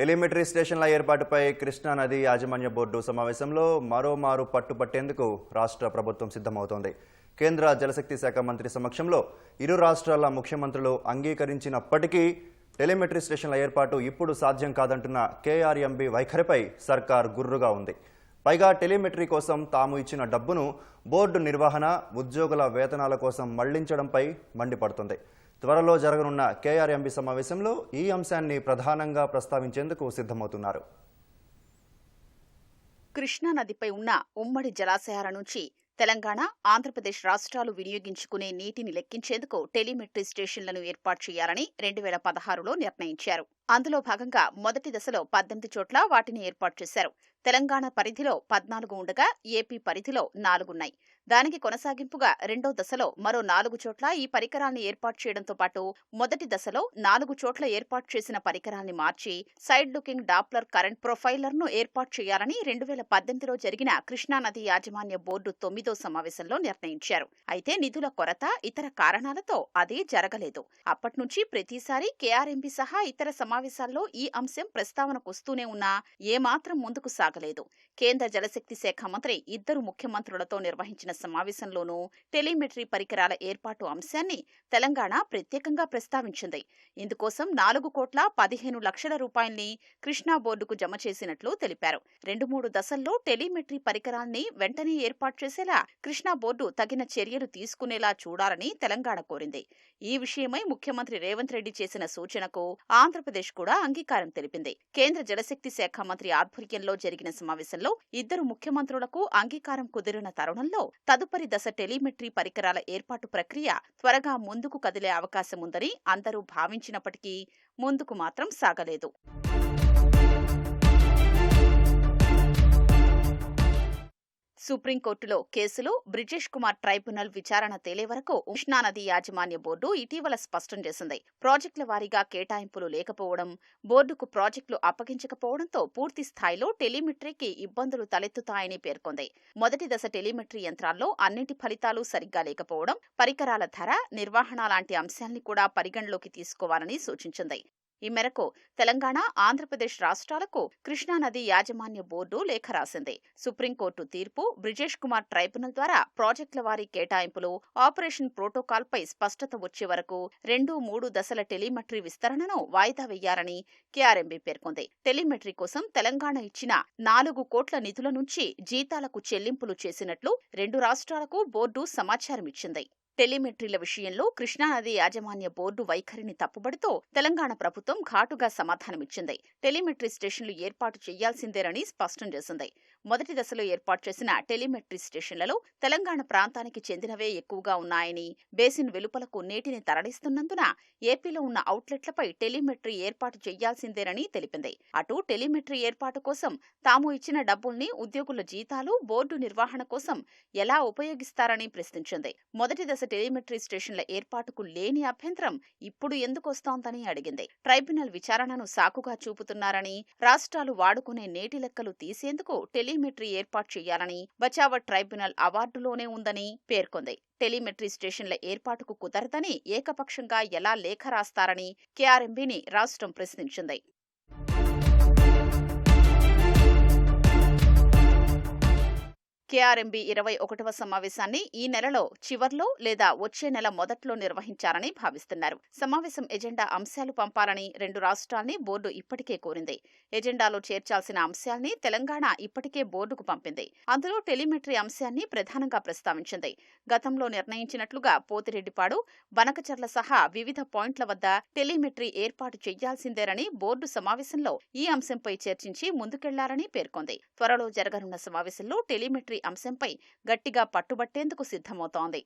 Telemetry స్టేషన్ల ఏర్పాటుపై కృష్ణా నది యాజమాన్య బోర్డు సమావేశంలో మరోమారు పట్టుపట్టేందుకు రాష్ట్ర ప్రభుత్వం సిద్ధమవుతోంది. కేంద్ర జలశక్తి శాఖ మంత్రి సమక్షంలో ఇరు రాష్ట్రాల ముఖ్యమంత్రులు అంగీకరించినప్పటికీ టెలిమెట్రీ స్టేషన్ల ఏర్పాటు ఇప్పుడు సాధ్యం కాదంటున్న కేఆర్ఎంబి వైఖరిపై సర్కార్ గుర్రుగా ఉంది. పైగా టెలిమెట్రీ కోసం తాము ఇచ్చిన డబ్బును బోర్డు నిర్వహణ ఉద్యోగుల వేతనాల కోసం మళ్ళించడంపై మండిపడుతుంది. త్వరలో జరగనున్న కేఆర్ఎంబి సమావేశంలో ఈ అంశాన్ని ప్రధానంగా ప్రస్తావించేందుకు సిద్ధమవుతున్నారు. కృష్ణా నదిపై ఉన్న ఉమ్మడి జలాశయాల నుంచి తెలంగాణ ఆంధ్రప్రదేశ్ రాష్ట్రాలు వినియోగించుకునే నీటిని లెక్కించేందుకు టెలిమెట్రీ స్టేషన్లను ఏర్పాటు చేయాలని రెండు వేల పదహారులో నిర్ణయించారు. అందులో భాగంగా మొదటి దశలో పద్దెనిమిది చోట్ల వాటిని ఏర్పాటు చేశారు. తెలంగాణ పరిధిలో పద్నాలుగు ఉండగా ఏపీ పరిధిలో నాలుగున్నాయి దానికి కొనసాగింపుగా రెండో దశలో మరో నాలుగు చోట్ల ఈ పరికరాల్ని ఏర్పాటు చేయడంతో పాటు మొదటి దశలో నాలుగు చోట్ల ఏర్పాటు చేసిన పరికరాల్ని మార్చి సైడ్ లుకింగ్ డాప్లర్ కరెంట్ ప్రొఫైలర్ను ఏర్పాటు చేయాలని రెండు వేల పద్దెనిమిదిలో జరిగిన కృష్ణానది యాజమాన్య బోర్డు తొమ్మిదో సమావేశంలో నిర్ణయించారు. అయితే నిధుల కొరత ఇతర కారణాలతో అది జరగలేదు. అప్పట్నుంచి ప్రతిసారి కేఆర్ఎంబి సహా ఇతర సమావేశాల్లో ఈ అంశం ప్రస్తావనకు వస్తూనే ఉన్నా ఏమాత్రం ముందుకు సాగలేదు. కేంద్ర జలశక్తి శాఖ మంత్రి ఇద్దరు ముఖ్యమంత్రులతో నిర్వహించిన సమావేశంలోనూ టెలిమెట్రీ పరికరాల ఏర్పాటు అంశాన్ని తెలంగాణ ప్రత్యేకంగా ప్రస్తావించింది. ఇందుకోసం నాలుగు కోట్ల పదిహేను లక్షల రూపాయల్ని కృష్ణా బోర్డుకు జమ చేసినట్లు తెలిపారు. రెండు మూడు దశల్లో టెలిమెట్రీ పరికరాల్ని వెంటనే ఏర్పాటు చేసేలా కృష్ణా బోర్డు తగిన చర్యలు తీసుకునేలా చూడాలని తెలంగాణ కోరింది. ఈ విషయమై ముఖ్యమంత్రి రేవంత్ రెడ్డి చేసిన సూచనకు ఆంధ్రప్రదేశ్ కూడా అంగీకారం తెలిపింది. కేంద్ర జలశక్తి శాఖ మంత్రి ఆధ్వర్యంలో జరిగిన సమావేశంలో ఇద్దరు ముఖ్యమంత్రులకు అంగీకారం కుదిరిన తరుణంలో తదుపరి దశ టెలిమెట్రీ పరికరాల ఏర్పాటు ప్రక్రియ త్వరగా ముందుకు కదిలే అవకాశం ఉందని అందరూ భావించినప్పటికీ ముందుకు మాత్రం సాగలేదు. సుప్రీంకోర్టులో కేసులో బ్రిటిష్ కుమార్ ట్రైబ్యునల్ విచారణ తేలే వరకు కృష్ణానది యాజమాన్య బోర్డు ఇటీవల స్పష్టం చేసింది. ప్రాజెక్టుల వారీగా కేటాయింపులు లేకపోవడం బోర్డుకు ప్రాజెక్టులు అప్పగించకపోవడంతో పూర్తి స్థాయిలో టెలిమెట్రీకి ఇబ్బందులు తలెత్తుతాయని పేర్కొంది. మొదటి దశ టెలిమెట్రీ యంత్రాల్లో అన్నింటి ఫలితాలు సరిగ్గా లేకపోవడం పరికరాల ధర నిర్వహణ లాంటి అంశాల్ని కూడా పరిగణలోకి తీసుకోవాలని సూచించింది. ఈ మేరకు తెలంగాణ ఆంధ్రప్రదేశ్ రాష్ట్రాలకు కృష్ణానది యాజమాన్య బోర్డు లేఖ రాసింది. సుప్రీంకోర్టు తీర్పు బ్రిజేష్ కుమార్ ట్రైబ్యునల్ ద్వారా ప్రాజెక్టుల వారీ కేటాయింపులు ఆపరేషన్ ప్రోటోకాల్పై స్పష్టత వచ్చే వరకు రెండు మూడు దశల టెలిమెట్రీ విస్తరణను వాయిదా వేయాలని కేఆర్ఎంబీ పేర్కొంది. టెలిమెట్రీ కోసం తెలంగాణ ఇచ్చిన నాలుగు కోట్ల నిధుల నుంచి జీతాలకు చెల్లింపులు చేసినట్లు రెండు రాష్ట్రాలకు బోర్డు సమాచారం ఇచ్చింది టెలిమెట్రీల విషయంలో కృష్ణానది యాజమాన్య బోర్డు వైఖరిని తప్పుబడుతూ తెలంగాణ ప్రభుత్వం ఘాటుగా సమాధానమిచ్చింది. టెలిమెట్రీ స్టేషన్లు ఏర్పాటు చేయాల్సిందేనని స్పష్టం చేసింది. మొదటి దశలో ఏర్పాటు చేసిన టెలిమెట్రీ స్టేషన్లలో తెలంగాణ ప్రాంతానికి చెందినవే ఎక్కువగా ఉన్నాయని బేసిన్ వెలుపలకు నీటిని తరలిస్తున్నందున ఏపీలో ఉన్న అవుట్లెట్లపై టెలిమెట్రీ ఏర్పాటు చేయాల్సిందేనని తెలిపింది. అటు టెలిమెట్రీ ఏర్పాటు కోసం తాము ఇచ్చిన డబ్బుల్ని ఉద్యోగుల జీతాలు బోర్డు నిర్వహణ కోసం ఎలా ఉపయోగిస్తారని ప్రశ్నించింది. మొదటి దశ టెలిమెట్రీ స్టేషన్ల ఏర్పాటుకు లేని అభ్యంతరం ఇప్పుడు ఎందుకొస్తోందని అడిగింది. ట్రైబ్యునల్ విచారణను సాకుగా చూపుతున్నారని రాష్ట్రాలు వాడుకునే నేటి లెక్కలు తీసేందుకు టెలిమెట్రీ ఏర్పాటు చేయాలని బచావట్ ట్రైబ్యునల్ అవార్డులోనే ఉందని పేర్కొంది. టెలిమెట్రీ స్టేషన్ల ఏర్పాటుకు కుదరదని ఏకపక్షంగా ఎలా లేఖ రాస్తారని కేఆర్ఎంబీని రాష్ట్రం ప్రశ్నించింది. కేఆర్ఎంబీ ఇరవై ఒకటవ సమావేశాన్ని ఈ నెలలో చివర్లో లేదా వచ్చే నెల మొదట్లో నిర్వహించారని భావిస్తున్నారు. సమావేశం ఎజెండా అంశాలు పంపాలని రెండు రాష్ట్రాల్ని బోర్డు ఇప్పటికే కోరింది. ఎజెండాలో చేర్చాల్సిన అంశాల్ని తెలంగాణ ఇప్పటికే బోర్డుకు పంపింది. అందులో టెలిమెట్రీ అంశాన్ని ప్రధానంగా ప్రస్తావించింది. గతంలో నిర్ణయించినట్లుగా పోతిరెడ్డిపాడు బనకచర్ల సహా వివిధ పాయింట్ల వద్ద టెలిమెట్రీ ఏర్పాటు చేయాల్సిందేనని బోర్డు సమావేశంలో ఈ అంశంపై చర్చించి ముందుకెళ్ళారని పేర్కొంది. త్వరలో జరగనున్న సమావేశంలో టెలిమెట్రీ అంశంపై గట్టిగా పట్టుబట్టేందుకు సిద్ధమవుతోంది.